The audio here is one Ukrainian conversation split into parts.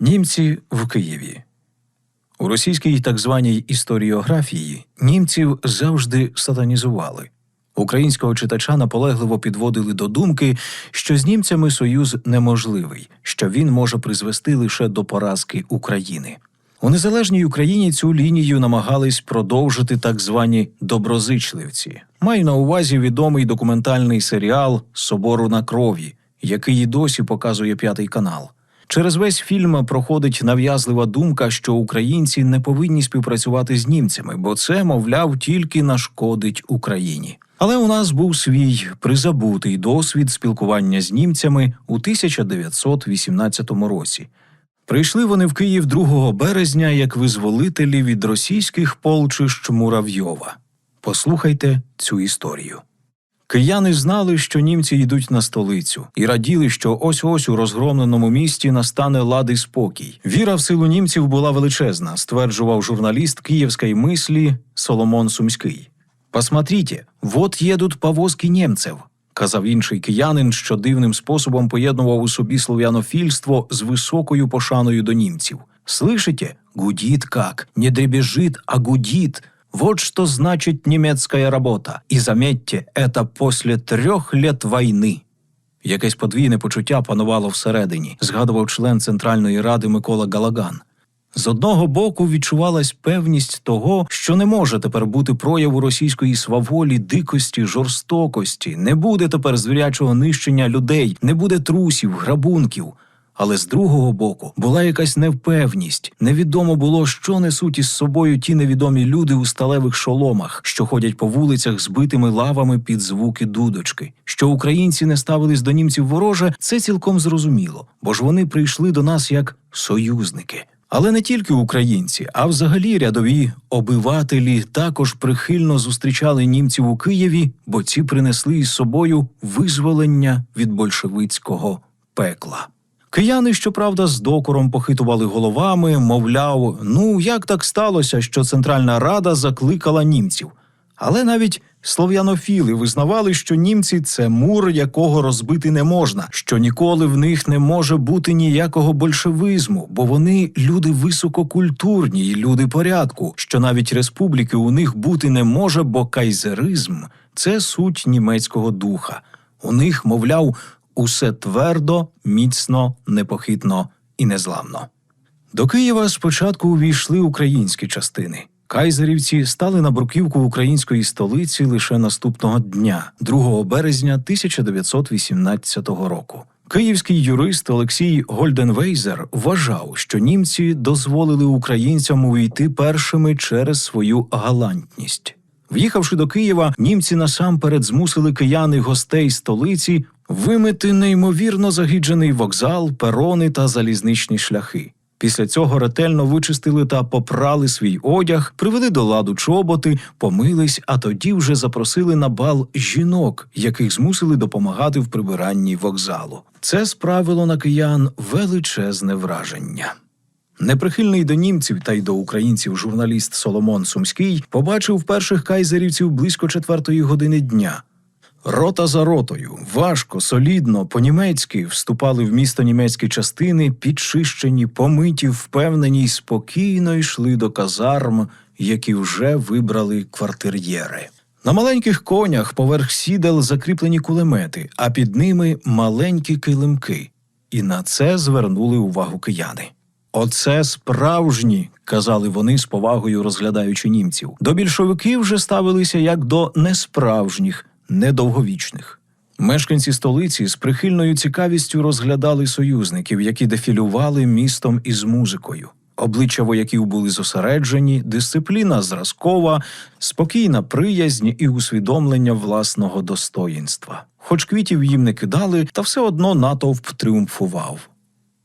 Німці в Києві. У російській так званій історіографії німців завжди сатанізували. Українського читача наполегливо підводили до думки, що з німцями союз неможливий, що він може призвести лише до поразки України. У незалежній Україні цю лінію намагались продовжити так звані доброзичливці. Маю на увазі відомий документальний серіал Собору на крові, який і досі показує п'ятий канал. Через весь фільм проходить нав'язлива думка, що українці не повинні співпрацювати з німцями, бо це, мовляв, тільки нашкодить Україні. Але у нас був свій призабутий досвід спілкування з німцями у 1918 році. Прийшли вони в Київ 2 березня як визволителі від російських полчищ Муравйова. Послухайте цю історію. Кияни знали, що німці йдуть на столицю, і раділи, що ось ось у розгромленому місті настане лад і спокій. Віра в силу німців була величезна, стверджував журналіст київської мислі Соломон Сумський. Посмотрите, вот едуть повозки німців, казав інший киянин, що дивним способом поєднував у собі слов'янофільство з високою пошаною до німців. Слышите? Гудит как, не дребезжит, а гудит. Вот что значит немецкая работа. И заметьте, это после трех лет войны. Якесь подвійне почуття панувало всередині, згадував член Центральної ради Микола Галаган. З одного боку відчувалась певність того, що не може тепер бути прояву російської сваволі, дикості, жорстокості, не буде тепер звірячого нищення людей, не буде трусів, грабунків. Але з другого боку була якась невпевність. Невідомо було, що несуть із собою ті невідомі люди у сталевих шоломах, що ходять по вулицях з битими лавами під звуки дудочки. Що українці не ставились до німців вороже, це цілком зрозуміло, бо ж вони прийшли до нас як союзники. Але не тільки українці, а взагалі рядові обивателі також прихильно зустрічали німців у Києві, бо ці принесли із собою визволення від большевицького пекла. Кияни, щоправда, з докором похитували головами, мовляв, ну як так сталося, що Центральна Рада закликала німців. Але навіть слов'янофіли визнавали, що німці це мур, якого розбити не можна, що ніколи в них не може бути ніякого большевизму, бо вони люди висококультурні і люди порядку, що навіть республіки у них бути не може, бо кайзеризм це суть німецького духа. У них, мовляв, усе твердо, міцно, непохитно і незламно. До Києва спочатку увійшли українські частини. Кайзерівці стали на бруківку української столиці лише наступного дня, 2 березня 1918 року. Київський юрист Олексій Гольденвейзер вважав, що німці дозволили українцям увійти першими через свою галантність. В'їхавши до Києва, німці насамперед змусили кияни гостей столиці вимити неймовірно загіджений вокзал, перони та залізничні шляхи. Після цього ретельно вичистили та попрали свій одяг, привели до ладу чоботи, помились, а тоді вже запросили на бал жінок, яких змусили допомагати в прибиранні вокзалу. Це справило на киян величезне враження. Неприхильний до німців та й до українців журналіст Соломон Сумський побачив перших кайзерівців близько четвертої години дня. Рота за ротою, важко, солідно, по-німецьки вступали в місто німецькі частини, підчищені, помиті, впевнені й спокійно йшли до казарм, які вже вибрали квартир'єри. На маленьких конях поверх сідел закріплені кулемети, а під ними маленькі килимки. І на це звернули увагу кияни. Оце справжні, казали вони з повагою розглядаючи німців. До більшовиків вже ставилися як до несправжніх, недовговічних. Мешканці столиці з прихильною цікавістю розглядали союзників, які дефілювали містом із музикою. Обличчя вояків були зосереджені, дисципліна зразкова, спокійна приязнь і усвідомлення власного достоїнства. Хоч квітів їм не кидали, та все одно натовп тріумфував.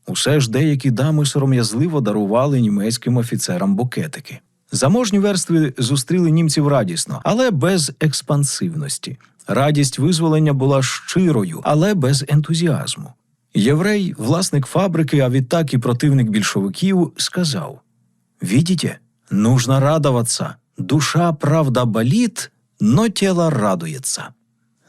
Усе ж деякі дами сором'язливо дарували німецьким офіцерам букетики. Заможні верстви зустріли німців радісно, але без експансивності. Радість визволення була щирою, але без ентузіазму. Єврей, власник фабрики, а відтак і противник більшовиків, сказав: Видите, нужно радоваться. Душа, правда, болит, но тело радується.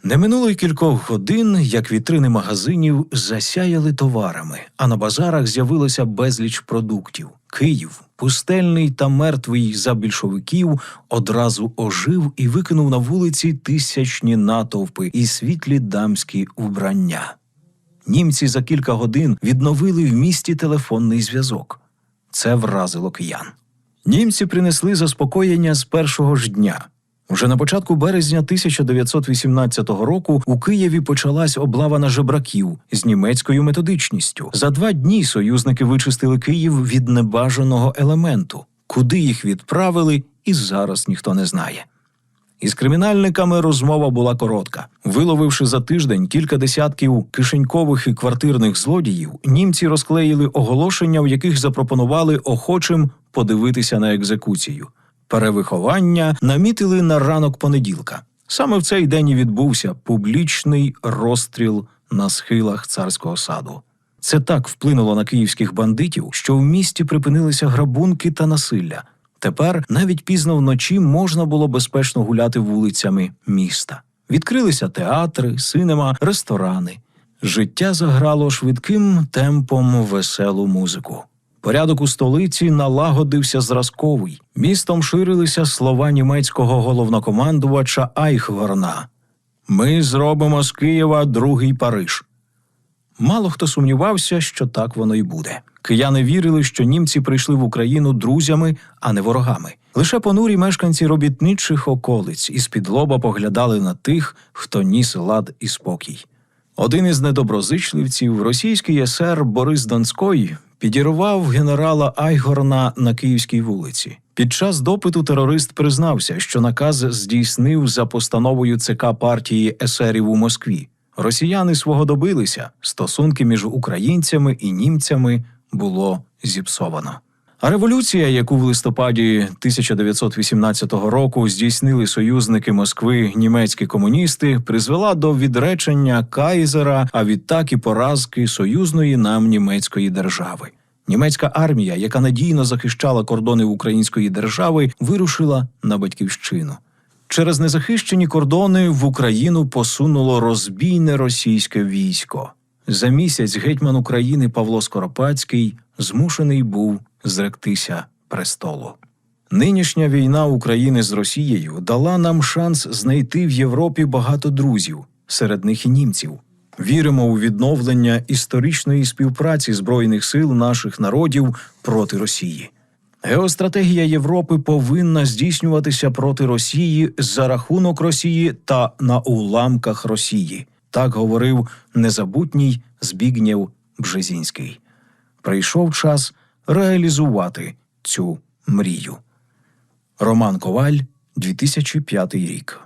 Не минуло й кількох годин, як вітрини магазинів засяяли товарами, а на базарах з'явилося безліч продуктів. Київ, пустельний та мертвий за більшовиків, одразу ожив і викинув на вулиці тисячні натовпи і світлі дамські убрання. Німці за кілька годин відновили в місті телефонний зв'язок. Це вразило киян. Німці принесли заспокоєння з першого ж дня. Уже на початку березня 1918 року у Києві почалась облава на жебраків з німецькою методичністю. За два дні союзники вичистили Київ від небажаного елементу. Куди їх відправили, і зараз ніхто не знає. Із кримінальниками розмова була коротка. Виловивши за тиждень кілька десятків кишенькових і квартирних злодіїв, німці розклеїли оголошення, в яких запропонували охочим подивитися на екзекуцію. Перевиховання намітили на ранок понеділка. Саме в цей день і відбувся публічний розстріл на схилах царського саду. Це так вплинуло на київських бандитів, що в місті припинилися грабунки та насилля. Тепер навіть пізно вночі можна було безпечно гуляти вулицями міста. Відкрилися театри, синема, ресторани. Життя заграло швидким темпом веселу музику. Порядок у столиці налагодився зразковий. Містом ширилися слова німецького головнокомандувача Айхгорна: Ми зробимо з Києва другий Париж. Мало хто сумнівався, що так воно й буде. Кияни вірили, що німці прийшли в Україну друзями, а не ворогами. Лише понурі мешканці робітничих околиць із під лоба поглядали на тих, хто ніс лад і спокій. Один із недоброзичливців, російський есер Борис Донской, підірвав генерала Айгорна на Київській вулиці. Під час допиту терорист признався, що наказ здійснив за постановою ЦК партії есерів у Москві. Росіяни свого добилися, стосунки між українцями і німцями було зіпсовано. Революція, яку в листопаді 1918 року здійснили союзники Москви німецькі комуністи, призвела до відречення Кайзера, а відтак і поразки союзної нам німецької держави. Німецька армія, яка надійно захищала кордони української держави, вирушила на батьківщину. Через незахищені кордони в Україну посунуло розбійне російське військо. За місяць гетьман України Павло Скоропадський змушений був зректися престолу. Нинішня війна України з Росією дала нам шанс знайти в Європі багато друзів, серед них і німців. Віримо у відновлення історичної співпраці збройних сил наших народів проти Росії. Геостратегія Європи повинна здійснюватися проти Росії за рахунок Росії та на уламках Росії. Так говорив незабутній Збігнєв Бжезінський. Прийшов час реалізувати цю мрію. Роман Коваль, 2005 рік.